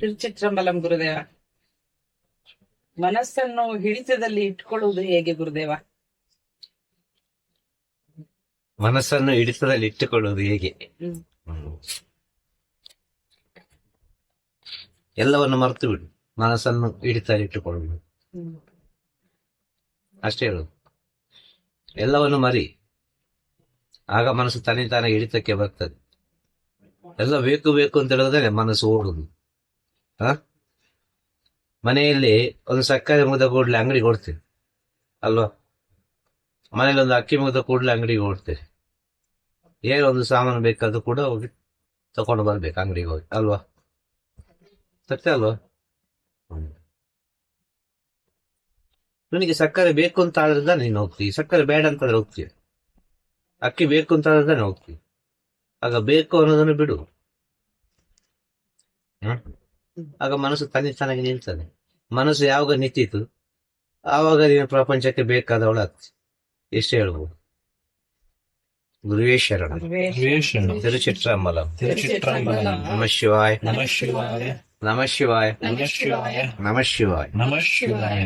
ತಿರುಚಿಟ್ರಂಬಲಂ ಗುರುದೇವ. ಮನಸ್ಸನ್ನು ಹಿಡಿತದಲ್ಲಿ ಇಟ್ಕೊಳ್ಳುವುದು ಹೇಗೆ ಗುರುದೇವ? ಮನಸ್ಸನ್ನು ಹಿಡಿತದಲ್ಲಿ ಇಟ್ಟುಕೊಳ್ಳುವುದು ಹೇಗೆ. ಎಲ್ಲವನ್ನು ಮರೆತು ಬಿಡು. ಮನಸ್ಸನ್ನು ಹಿಡಿತದಲ್ಲಿ ಇಟ್ಟುಕೊಳ್ಳುವುದು. ಅಷ್ಟೇ ಹೇಳುದು ಎಲ್ಲವನ್ನು ಮರಿ. ಆಗ ಮನಸ್ಸು ತಾನೇ ತಾನೇ ಹಿಡಿತಕ್ಕೆ ಬರ್ತದೆ. ಎಲ್ಲ ಬೇಕು ಬೇಕು ಅಂತ ಹೇಳಿದ್ರೆ ಮನಸ್ಸು ಓಡುದು ಮನೆಯಲ್ಲಿ ಒಂದು ಸಕ್ಕರೆ ಮುಗಿದ ಕೂಡಲೇ ಅಂಗಡಿಗೆ ಓಡ್ತೇವೆ ಅಲ್ವಾ? ಮನೇಲಿ ಒಂದು ಅಕ್ಕಿ ಮುಗಿದ ಕೂಡಲೇ ಅಂಗಡಿಗೆ ಓಡ್ತೇವೆ ಒಂದು ಸಾಮಾನು ಬೇಕಾದ್ರೂ ಕೂಡ ಹೋಗಿ ತಗೊಂಡು ಬರ್ಬೇಕು ಅಂಗಡಿಗೆ ಹೋಗಿ. ಅಲ್ವಾ? ಸತ್ಯ ಅಲ್ವಾ. ನಿನಗೆ ಸಕ್ಕರೆ ಬೇಕು ಅಂತ ಆದ್ರಿಂದ ನೀನು ಹೋಗ್ತೀವಿ ಸಕ್ಕರೆ ಬೇಡ ಅಂತಂದ್ರೆ ಹೋಗ್ತೀಯ? ಅಕ್ಕಿ ಬೇಕು ಅಂತ ಆದ್ರೆ ಹೋಗ್ತೀವಿ ಆಗ ಬೇಕು ಅನ್ನೋದನ್ನು ಬಿಡು. ಹ್ಮ್? ಆಗ ಮನಸ್ಸು ತನ್ನಿ ತನಗೆ ನಿಲ್ತದೆ ಮನಸ್ಸು ಯಾವಾಗ ನಿಂತಿತು ಆವಾಗ ನೀನು ಪ್ರಪಂಚಕ್ಕೆ ಬೇಕಾದವಳು ಆಗ್ತಿ ಎಷ್ಟು ಹೇಳ್ಬೋದು ಗುರುವೇ ಶರಣ ಗುರುವೇ ವೇಷಣ ತಿರುಚಿಟ್ರಂಬಲಂ ತಿರುಚಿಟ್ರಂಬಲಂ ನಮ ಶಿವಾಯ ನಮಃ ಶಿವಾಯ ನಮ ಶಿವಾಯ ನಮಃ ಶಿವಾಯ ನಮ ಶಿವಾಯ ನಮಃ ಶಿವಾಯ